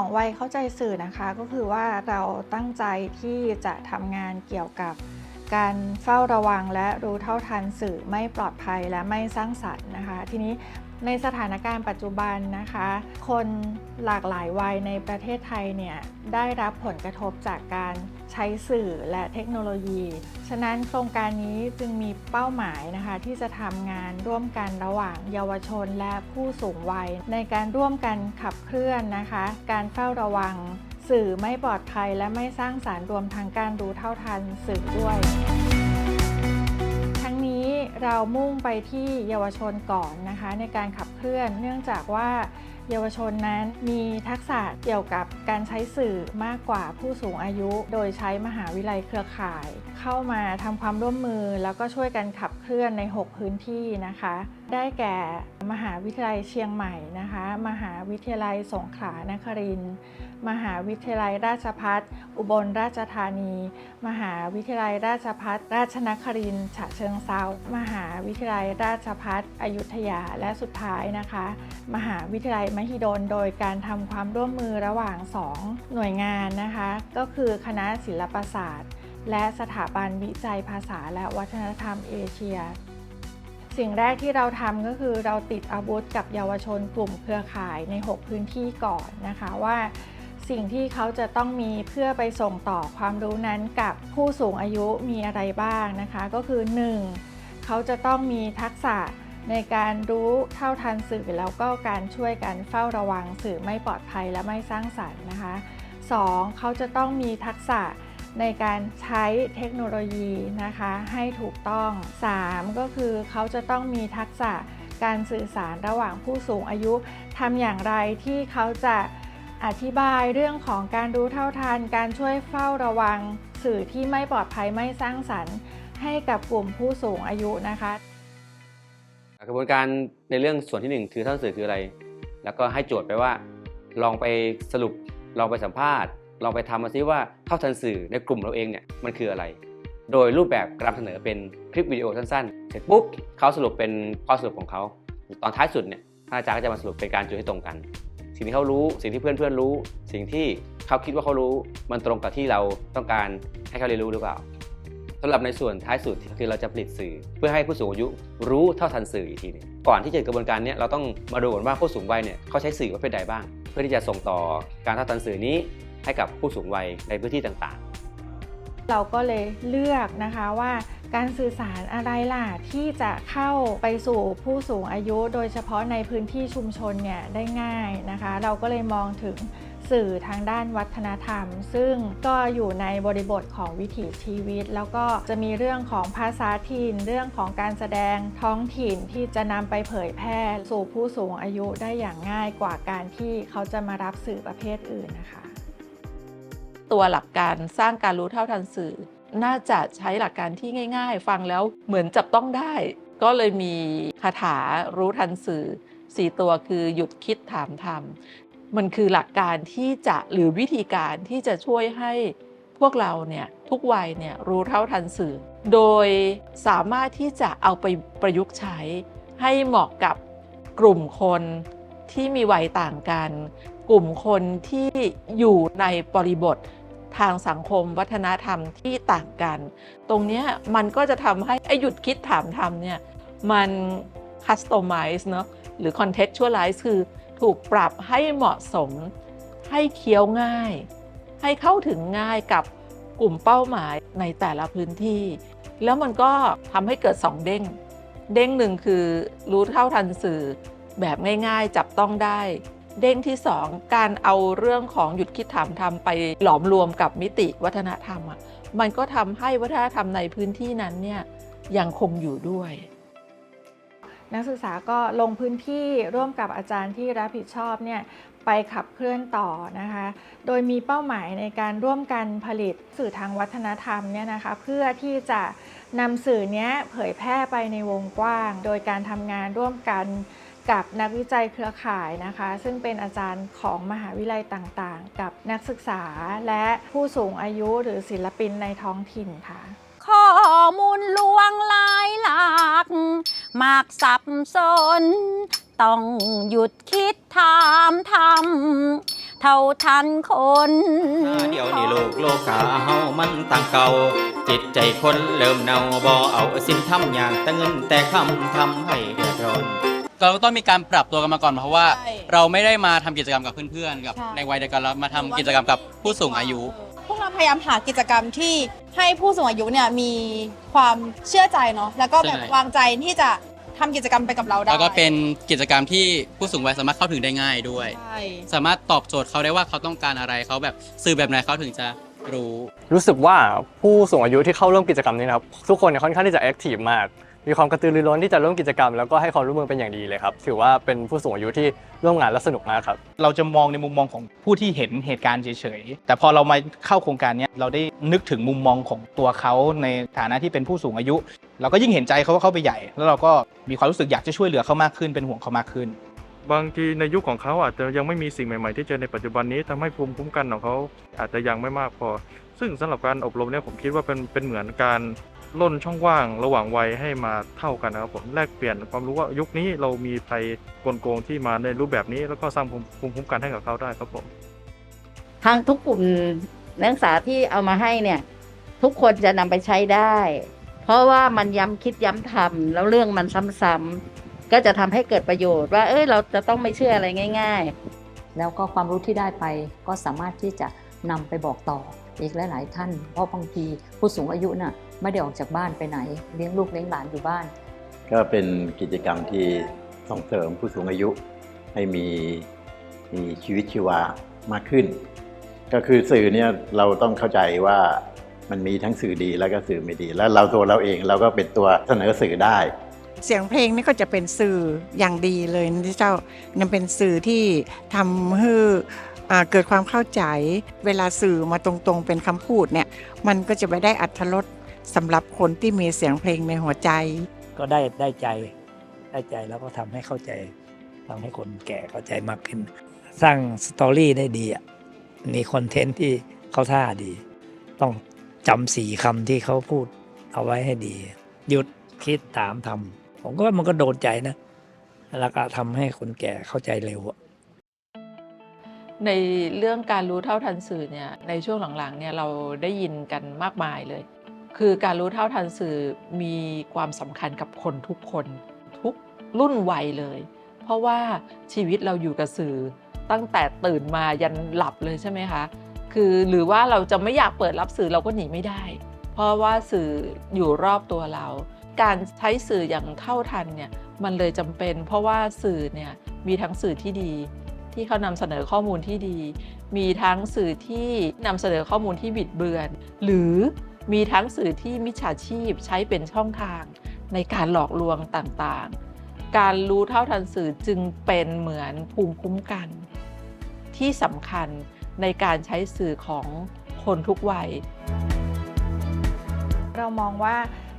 องวัยเข้าใจสื่อนะคะก็คือว่าเราตั้งใจที่จะทำงานเกี่ยวกับการเฝ้าระวังและรู้เท่าทันสื่อไม่ปลอดภัยและไม่สร้างสรรค์นะคะ ทีนี้ในสถานการณ์ปัจจุบันนะคะ คนหลากหลายวัยในประเทศไทยเนี่ยได้รับผลกระทบจากการ ใช้สื่อและเทคโนโลยี ฉะนั้นโครงการนี้จึงมีเป้าหมายนะคะที่จะทำงานร่วมกันระหว่างเยาวชนและผู้สูงวัย ในการร่วมกันขับเคลื่อนนะคะ การเฝ้าระวัง สื่อไม่ปลอดภัยและไม่สร้างสารรวมทั้งการรู้เท่าทันสื่อด้วยทั้งนี้เรามุ่งไปที่เยาวชนก่อนนะคะ ในการขับเคลื่อนเนื่องจากว่า เยาวชนนั้นมีทักษะเกี่ยวกับการใช้สื่อมากกว่าผู้สูงอายุ โดยใช้มหาวิทยาลัยเครือข่าย เข้ามาทำความร่วมมือแล้วก็ช่วยกันขับเคลื่อนใน 6 พื้นที่นะคะ ได้แก่มหาวิทยาลัยเชียงใหม่นะคะ มหาวิทยาลัยสงขลานครินทร์ มหาวิทยาลัยราชภัฏอุบลราชธานี มหาวิทยาลัยราชภัฏราชนครินฉะเชิงเซามหาวิทยาลัยราชภัฏอยุธยาและสุดท้ายนะคะ มหาวิทยาลัยมหิดล โดยการทำความร่วมมือระหว่าง 2 หน่วยงานนะคะ ก็คือคณะศิลปศาสตร์ และสถาบันวิจัยภาษาและวัฒนธรรมเอเชียสิ่งแรกที่เราทำก็คือเราติดอาวุธกับเยาวชนกลุ่มเครือข่ายใน 6 พื้นที่ก่อนนะคะว่า สิ่งที่เขาจะต้องมีเพื่อไปส่งต่อความรู้นั้นกับผู้สูงอายุมีอะไรบ้างนะคะ ก็คือ 1. เขาจะต้องมีทักษะในการรู้เท่าทันสื่อแล้วก็การช่วยกันเฝ้าระวังสื่อไม่ปลอดภัยและไม่สร้างสรรค์นะคะ 2. เขาจะต้องมีทักษะในการใช้เทคโนโลยีนะคะให้ถูกต้อง 3. ก็คือเขาจะต้องมีทักษะการสื่อสารระหว่างผู้สูงอายุทำอย่างไรที่เขาจะ อธิบายเรื่องของการรู้เท่าทัน การช่วยเฝ้าระวัง สื่อที่ไม่ปลอดภัยไม่สร้างสรรค์ ให้กับกลุ่มผู้สูงอายุนะคะ กระบวนการในเรื่องส่วนที่หนึ่งคือเท่าสื่อคืออะไร แล้วก็ให้โจทย์ไปว่า ลองไปสรุปลองไปสัมภาษณ์ลองไปทำมาซิว่าเท่าทันสื่อในกลุ่มเราเองเนี่ยมันคืออะไร โดยรูปแบบการนำเสนอเป็นคลิปวิดีโอสั้นๆ เสร็จปุ๊บเขาสรุปเป็นข้อสรุปของเขา ตอนท้ายสุดเนี่ยท่านอาจารย์ก็จะมาสรุปเป็นการจุดให้ตรงกัน สิ่งที่เขารู้ สิ่งที่เพื่อนเพื่อนรู้ สิ่งที่เขาคิดว่าเขารู้ มันตรงกับที่เราต้องการให้เขาเรียนรู้หรือเปล่าสำหรับในส่วนท้ายสุดคือเราจะผลิตสื่อ เพื่อให้ผู้สูงอายุรู้เท่าทันสื่ออีกทีหนึงก่อนที่จะเกิดกระบวนการนี้เราต้องมาดูก่อนว่าผู้สูงวัยเนี่ยเขาใช้สื่อประเภทใดบ้าง เพื่อที่จะส่งต่อการเท่าทันสื่อนี้ให้กับผู้สูงวัยในพื้นที่ต่างๆ เราก็เลยเลือกนะคะว่าการสื่อสารอะไรล่ะที่จะเข้าไปสู่ผู้สูงอายุ โดยเฉพาะในพื้นที่ชุมชนเนี่ยได้ง่ายนะคะ เราก็เลยมองถึงสื่อทางด้านวัฒนธรรม ซึ่งก็อยู่ในบริบทของวิถีชีวิต แล้วก็จะมีเรื่องของภาษาถิ่น เรื่องของการแสดงท้องถิ่นที่จะนำไปเผยแพร่สู่ผู้สูงอายุได้อย่างง่ายกว่าการที่เขาจะมารับสื่อประเภทอื่นนะคะ ตัวหลักการสร้างการรู้เท่าทันสื่อ น่าจะใช้หลักการที่ง่าย ๆ ฟังแล้วเหมือนจับต้องได้ ก็เลยมีคาถารู้ทันสื่อสี่ตัวคือหยุดคิดถามทำมันคือหลักการที่จะหรือวิธีการที่จะช่วยให้พวกเราเนี่ยทุกวัยเนี่ยรู้เท่าทันสื่อ โดยสามารถที่จะเอาไปประยุกต์ใช้ให้เหมาะกับกลุ่มคนที่มีวัยต่างกัน กลุ่มคนที่อยู่ในบริบท ทางสังคมวัฒนธรรมที่ต่างกัน ตรงนี้มันก็จะทำให้ไอหยุดคิดถามทำเนี่ยมัน customize เนอะหรือ contextualize คือถูกปรับให้เหมาะสม ให้เคี้ยวง่าย ให้เข้าถึงง่ายกับกลุ่มเป้าหมายในแต่ละพื้นที่ แล้วมันก็ทำให้เกิดสองเด้ง เด้งหนึ่งคือรู้เท่าทันสื่อแบบง่ายๆ จับต้องได้ เด้งที่ 2 การเอาเรื่องของหยุดคิดถามทำไปหลอมรวมกับมิติวัฒนธรรมอะมันก็ทำให้วัฒนธรรมในพื้นที่นั้นเนี่ยยังคงอยู่ด้วย นักศึกษาก็ลงพื้นที่ร่วมกับอาจารย์ที่รับผิดชอบเนี่ยไปขับเคลื่อนต่อนะคะ โดยมีเป้าหมายในการร่วมกันผลิตสื่อทางวัฒนธรรมเนี่ยนะคะเพื่อที่จะนำสื่อเนี้ยเผยแพร่ไปในวงกว้าง โดยการทำงานร่วมกัน กับนักวิจัยเครือข่ายนะคะ ซึ่งเป็นอาจารย์ของมหาวิทยาลัยต่างๆ กับนักศึกษาและผู้สูงอายุหรือศิลปินในท้องถิ่นค่ะ ข้อมูลลวงหลายหลัก มากสับสน ต้องหยุดคิดถามทำเท่าทันคนเดี๋ยวนี้โลกโลกาเฮามันต่างเก่า จิตใจคนเริ่มเนาบ่เอาสินทำอย่างแต่เงินแต่คำทำให้เดือดร้อน เราก็ต้องมีการปรับตัวกันมาก่อนเพราะว่า ใช่ เราไม่ได้มาทำกิจกรรมกับเพื่อนๆกับใช่ในวัยเดียวกันเรามาทำกิจกรรมกับผู้สูงอายุ พวกเราพยายามหากิจกรรมที่ให้ผู้สูงอายุเนี่ยมีความเชื่อใจเนาะแล้วก็แบบใช่ วางใจที่จะทำกิจกรรมไปกับเราได้แล้วก็เป็นกิจกรรมที่ผู้สูงวัยสามารถเข้าถึงได้ง่ายด้วย ใช่สามารถตอบโจทย์เขาได้ว่าเขาต้องการอะไรเขาแบบสื่อแบบไหนเขาถึงจะรู้ รู้สึกว่าผู้สูงอายุที่เข้าร่วมกิจกรรมนี้นะครับ ทุกคนเนี่ยค่อนข้างที่จะแอคทีฟมาก มีความกระตือรือร้นที่จะร่วมกิจกรรม แล้วก็ให้ความร่วมมือเป็นอย่างดีเลยครับ ถือว่าเป็นผู้สูงอายุที่ร่วมงานและสนุกมากครับ เราจะมองในมุมมองของผู้ที่เห็นเหตุการณ์เฉยๆ แต่พอเรามาเข้าโครงการเนี้ยเราได้นึกถึงมุมมองของตัวเขาในฐานะที่เป็นผู้สูงอายุ เราก็ยิ่งเห็นใจเขาว่าเขาไปใหญ่ แล้วเราก็มีความรู้สึกอยากจะช่วยเหลือเขามากขึ้นเป็นห่วงเขามากขึ้น บางทีในยุคของเขาอาจจะยังไม่มีสิ่งใหม่ๆ ที่เจอในปัจจุบันนี้ทำให้ภูมิคุ้มกันของเขาอาจจะยังไม่มากพอ ซึ่งสำหรับการอบรมเนี่ยผมคิดว่าเป็นเป็นเหมือนการ ล่นช่องว่างระหว่างวัยให้มาเท่ากันนะครับผมแลกเปลี่ยนความรู้ว่ายุคนี้เรามีภัยกลโกงที่มาในรูปแบบนี้ แล้วก็สร้างภูมิภูมิคุ้มกันให้กับเขาได้ครับผมทางทุกกลุ่มนักศึกษาที่เอามาให้เนี่ย ทุกคนจะนำไปใช้ได้ เพราะว่ามันย้ำคิดย้ำทำแล้วเรื่องมันซ้ำๆก็จะทำให้เกิดประโยชน์ว่า เอ้ยเราจะต้องไม่เชื่ออะไรง่าย ๆ แล้วก็ความรู้ที่ได้ไปก็สามารถที่จะนำไปบอกต่ออีกหลาย ๆ ท่าน เพราะบางทีผู้สูงอายุน่ะ ไม่ได้ออกจากบ้านไปไหน เลี้ยงลูกเลี้ยงหลานอยู่บ้าน ก็เป็นกิจกรรมที่ส่งเสริมผู้สูงอายุให้มีมีชีวิตชีวามากขึ้น ก็คือสื่อเนี่ยเราต้องเข้าใจว่ามันมีทั้งสื่อดีแล้วก็สื่อไม่ดี แล้วเราตัวเราเองเราก็เป็นตัวเสนอสื่อได้ เสียงเพลงนี่ก็จะเป็นสื่ออย่างดีเลยนะที่เจ้านั่นเป็นสื่อที่ทำให้อ่าเกิดความเข้าใจ เวลาสื่อมาตรงๆเป็นคำพูดเนี่ย มันก็จะไปได้อัธรส สำหรับคนที่มีเสียงเพลงในหัวใจ ก็ได้ได้ใจได้ใจแล้วก็ทำให้เข้าใจทำให้คนแก่เข้าใจมากขึ้น สร้างสตอรี่ได้ดีอะมีคอนเทนต์ที่เข้าท่าดี ต้องจำสี่คำที่เขาพูดเอาไว้ให้ดี หยุดคิดตามทำผมก็ว่ามันก็โดนใจนะ แล้วก็ทำให้คนแก่เข้าใจเร็วอะในเรื่องการรู้เท่าทันสื่อเนี่ยในช่วงหลังๆเนี่ยเราได้ยินกันมากมายเลย คือการรู้เท่าทันสื่อมีความสำคัญกับคนทุกคนทุกรุ่นวัยเลย เพราะว่าชีวิตเราอยู่กับสื่อตั้งแต่ตื่นมายันหลับเลยใช่ไหมคะ คือหรือว่าเราจะไม่อยากเปิดรับสื่อเราก็หนีไม่ได้ เพราะว่าสื่ออยู่รอบตัวเรา การใช้สื่ออย่างเท่าทันเนี่ยมันเลยจำเป็น เพราะว่าสื่อเนี่ยมีทั้งสื่อที่ดี ที่เขานำเสนอข้อมูลที่ดี มีทั้งสื่อที่นำเสนอข้อมูลที่บิดเบือน หรือ มีทั้งสื่อที่มิจฉาชีพใช้เป็นช่องทาง ในการหลอกลวงต่างๆ การรู้เท่าทันสื่อจึงเป็นเหมือนภูมิคุ้มกัน ที่สำคัญในการใช้สื่อของคนทุกวัย เรามองว่า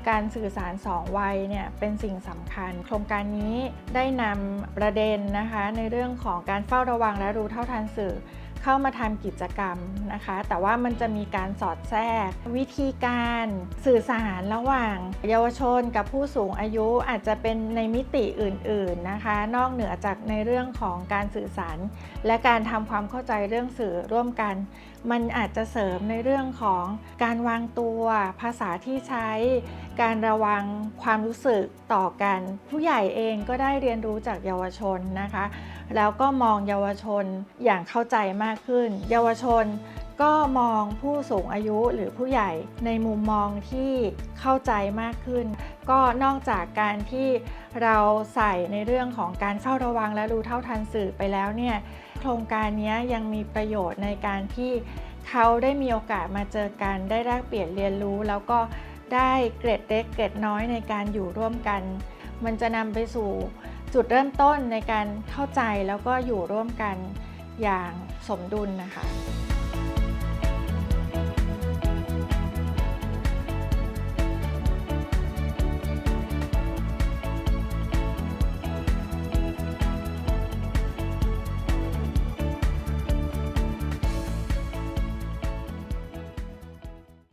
การสื่อสารสองวัยเนี่ยเป็นสิ่งสำคัญ โครงการนี้ได้นำประเด็นนะคะในเรื่องของการเฝ้าระวังและรู้เท่าทันสื่อ เข้ามาทำกิจกรรมนะคะ แต่ว่ามันจะมีการสอดแทรก วิธีการสื่อสารระหว่าง เยาวชนกับผู้สูงอายุอาจจะเป็นในมิติอื่น ๆนะคะ นอกเหนือจากในเรื่องของการสื่อสาร และการทำความเข้าใจเรื่องสื่อร่วมกัน มันอาจจะเสริมในเรื่องของการวางตัวภาษาที่ใช้ การระวังความรู้สึกต่อกัน ผู้ใหญ่เองก็ได้เรียนรู้จากเยาวชนนะคะ แล้วก็มองเยาวชนอย่างเข้าใจมากขึ้น เยาวชน ก็มองผู้สูงอายุหรือผู้ใหญ่ในมุมมองที่เข้าใจมากขึ้น ก็นอกจากการที่เราใส่ในเรื่องของการเฝ้าระวังและรู้เท่าทันสื่อไปแล้วเนี่ยโครงการนี้ยังมีประโยชน์ในการที่เขาได้มีโอกาสมาเจอกัน ได้แลกเปลี่ยนเรียนรู้ แล้วก็ได้เกรดเล็กเกรดน้อยในการอยู่ร่วมกัน มันจะนำไปสู่จุดเริ่มต้นในการเข้าใจแล้วก็อยู่ร่วมกันอย่างสมดุลนะคะ